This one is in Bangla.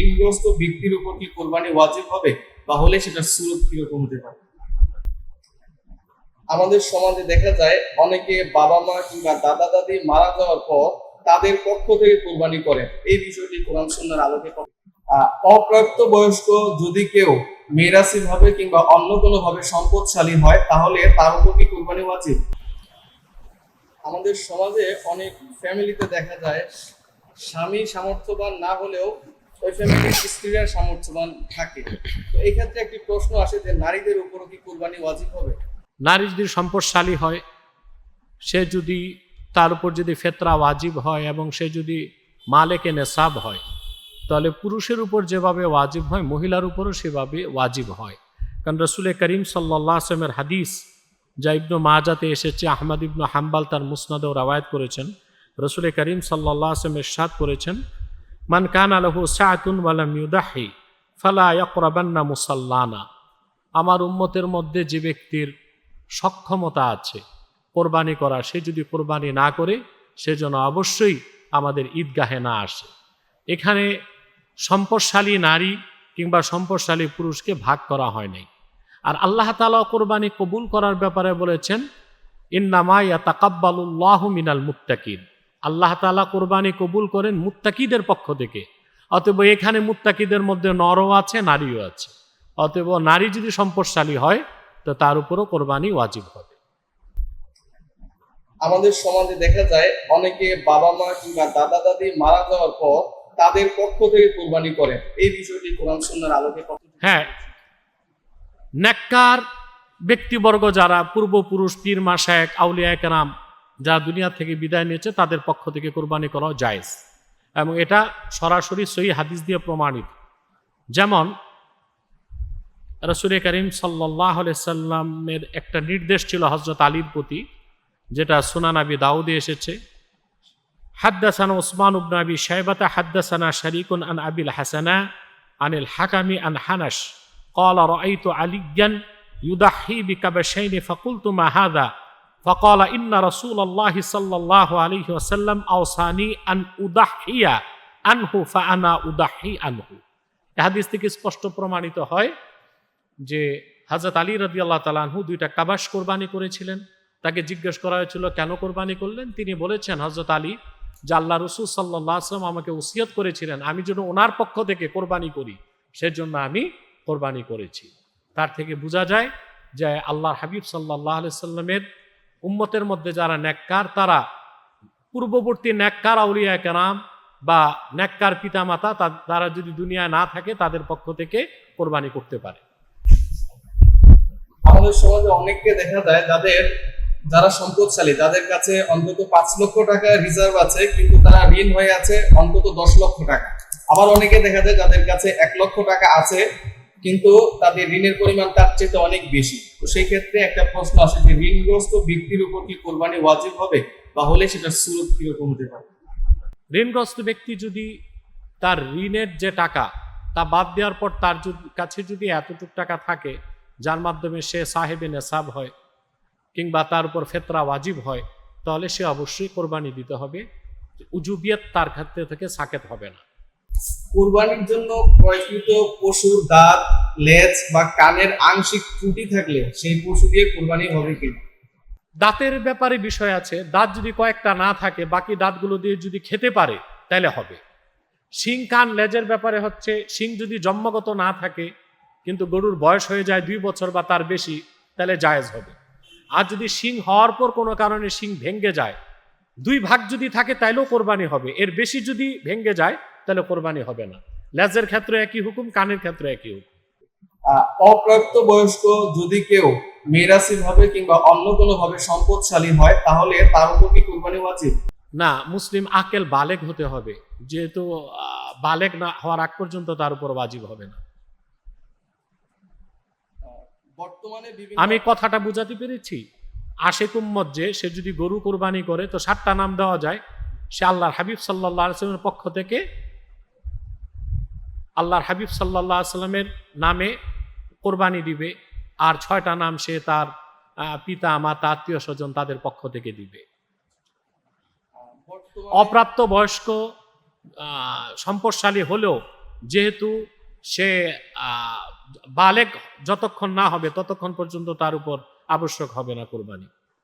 ঋণগ্রস্ত ব্যক্তির উপর কি কোরবানি ওয়াজিব হবে? বা হলে সেটা সুরত কীরকম হতে পারে? আমাদের সমাজে দেখা যায়, অনেকে বাবা মা কিংবা দাদা দাদি মারা যাওয়ার পর তাদের পক্ষ থেকে কোরবানি করেন। এই বিষয়টি কোরআন সুন্নার আলোকে অপ্রাপ্ত বয়স্ক যদি কেউ মেরাসি ভাবে কিংবা অন্য কোনো ভাবে সম্পদশালী হয়, তাহলে তার উপর কি কোরবানি ওয়াজিব? আমাদের সমাজে অনেক ফ্যামিলিতে দেখা যায়, স্বামী সামর্থ্যবান না হলেও ওই ফ্যামিলির স্ত্রীরা সামর্থ্যবান থাকে। তো এই ক্ষেত্রে একটি প্রশ্ন আসে যে নারীদের উপরও কি কোরবানি ওয়াজিব হবে? নারী যদি সম্পদশালী হয়, সে যদি তার উপর যদি ফেতরা ওয়াজিব হয় এবং সে যদি মালেকে নেশাব হয়, তাহলে পুরুষের উপর যেভাবে ওয়াজিব হয়, মহিলার উপরও সেভাবে ওয়াজিব হয়। কারণ রসুল করিম সাল্লাহ আসলামের হাদিস, যা ইবনু মাজাতে এসেছে, আহমদ ইবনু হাম্বাল তার মুসনাদেও রাওয়ায়ত করেছেন, রসুল করিম সাল্লাহ আসলাম এরশাদ করেছেন মান কান আলহু সাতুন ওয়ালাম ইউদাহি ফালা ইয়াকরাবান্না মুসাল্লানা। আমার উম্মতের মধ্যে যে ব্যক্তির সক্ষমতা আছে কোরবানি করা, সে যদি কোরবানি না করে, সে যেন অবশ্যই আমাদের ঈদগাহে না আসে। এখানে সম্পদশালী নারী কিংবা সম্পদশালী পুরুষকে ভাগ করা হয় নাই। আর আল্লাহ তালা কোরবানি কবুল করার ব্যাপারে বলেছেন ইন্নামাইয়া তাকাব্বালুল্লাহ মিনাল মুত্তাকিন। আল্লাহ তালা কোরবানি কবুল করেন মুত্তাকিদের পক্ষ থেকে। অতএব এখানে মুত্তাকিদের মধ্যে নরও আছে নারীও আছে। অতএব নারী যদি সম্পদশালী হয় তো তার উপরও কোরবানি ওয়াজিব হবে। আমাদের সমাজে দেখা যায় অনেকে বাবা মা কিংবা দাদা দাদি মারা যাওয়ার পর তাদের পক্ষ থেকে কোরবানি করেন। এই বিষয়টি কোরআন সুন্নার আলোকে হ্যাঁ। নেককার ব্যক্তিবর্গ যারা পূর্বপুরুষ পীর মাসায়ক আউলিয়া একরাম যারা দুনিয়া থেকে বিদায় নিয়েছে তাদের পক্ষ থেকে কোরবানি করাও জায়েজ এবং এটা সরাসরি সহি হাদিস দিয়ে প্রমাণিত যেমন রসুল করিম সাল্লাহ সাল্লামের একটা নির্দেশ ছিল হজরত আলীর প্রতি যেটা সুনানাবি দাউদে এসেছে حدثنا عثمان بن ابي شيبه حدثنا شريك عن ابي الحسناء عن الحكم عن حنش قال رايت عليا يضحي بكبشين فقلت ما هذا فقال ان رسول الله صلى الله عليه وسلم اوصاني ان اضحي عنه فانا اضحي عنه এই হাদিস থেকে স্পষ্ট প্রমাণিত হয় যে হাজরত আলী রাদি আল্লাহ তালানহু দুইটা কাবাস কোরবানি করেছিলেন তাকে জিজ্ঞেস করা হয়েছিল কেন কোরবানি করলেন তিনি বলেছেন হজরত আলী যে আল্লাহ রসুল সাল্লাহ আসলাম আমাকে উসিয়ত করেছিলেন আমি যেন ওনার পক্ষ থেকে কোরবানি করি সেজন্য আমি কোরবানি করেছি তার থেকে বোঝা যায় যে আল্লাহর হাবিব সাল্লাহ সাল্লামের উম্মতের মধ্যে যারা ন্যাক্কার, তারা পূর্ববর্তী ন্যাক্কার আউলিয়া কেরাম বা ন্যাক্কার পিতামাতা তারা যদি দুনিয়ায় না থাকে, তাদের পক্ষ থেকে কোরবানি করতে পারে। আমাদের সমাজে অনেককে দেখা যায়, যাদের যারা সম্পদশালী তাদের কাছে অন্তত পাঁচ লক্ষ টাকা রিজার্ভ আছে, কিন্তু তারা ঋণ হয়ে আছে অন্তত দশ লক্ষ টাকা। আবার অনেকে দেখা যায়, যাদের কাছে এক লক্ষ টাকা আছে কিন্তু তাদের ঋণের পরিমাণ তার চেয়ে অনেক বেশি। তো সেই ক্ষেত্রে একটা প্রশ্ন আসে যে, ঋণগ্রস্ত ব্যক্তির উপর কি কোরবানি ওয়াজিব হবে? বা হলে সেটা সুরত কীরকম হতে পারে? ঋণগ্রস্ত ব্যক্তি যদি তার ঋণের যে টাকা, তা বাদ দেওয়ার পর তার কাছে যদি এতটুক টাকা থাকে, যার মাধ্যমে সে সাহেবে নেশাব হয় কিংবা তার উপর ফেতরা ওয়াজিব হয়, তাহলে সে অবশ্যই কোরবানি দিতে হবে। উজুবিয়ত তার ক্ষেত্রে থেকে সাকেত হবে না। কোরবানির জন্য ক্রয়কৃত পশুর দাঁত, লেজ বা কানের আংশিক ত্রুটি থাকলে সেই পশু দিয়ে কোরবানি হবে কিনা দাঁতের ব্যাপারে বিষয় আছে, দাঁত যদি কয়েকটা না থাকে, বাকি দাঁতগুলো দিয়ে যদি খেতে পারে, তাহলে হবে। শিং, কান, লেজের ব্যাপারে হচ্ছে, শিং যদি জন্মগত না থাকে, কিন্তু গরুর বয়স হয়ে যায় দুই বছর বা তার বেশি, তাহলে জায়েজ হবে। আর যদি শিং হওয়ার পর কোনো কারণে শিং ভেঙ্গে যায়, দুই ভাগ যদি থাকে, তাইলেও কোরবানি হবে। এর বেশি যদি ভেঙ্গে যায় তাহলে কোরবানি হবে না। লেজের ক্ষেত্রে একই হুকুম কানের ক্ষেত্রে একই হুকুম। অপ্রাপ্ত বয়স্ক যদি কেউ মেরাসি ভাবে কিংবা অন্য কোনো ভাবে সম্পদশালী হয় তাহলে তার উপর কি কোরবানি ওয়াজিব না মুসলিম আকেল বালেগ হতে হবে। যেহেতু বালেগ না হওয়ার আগ পর্যন্ত তার উপর ওয়াজিব হবে না। বর্তমানে আমি কথাটা বুঝাতে পেরেছি। আশেক উম্মত যে সে যদি গরু কোরবানি করে তো সাতটা নাম দেওয়া যায়। সে আল্লাহর হাবিব সাল্লাহ আসলামের পক্ষ থেকে আল্লাহর হাবিব সাল্লাহ আসলামের নামে কোরবানি দিবে আর ছয়টা নাম সে তার পিতা মাতা আত্মীয় স্বজন তাদের পক্ষ থেকে দিবে। অপ্রাপ্ত বয়স্ক সম্পদশালী হলেও যেহেতু সে বালেক যতক্ষণ না হবে ততক্ষণ পর্যন্ত তার উপর আবশ্যক হবে না কোরবানি।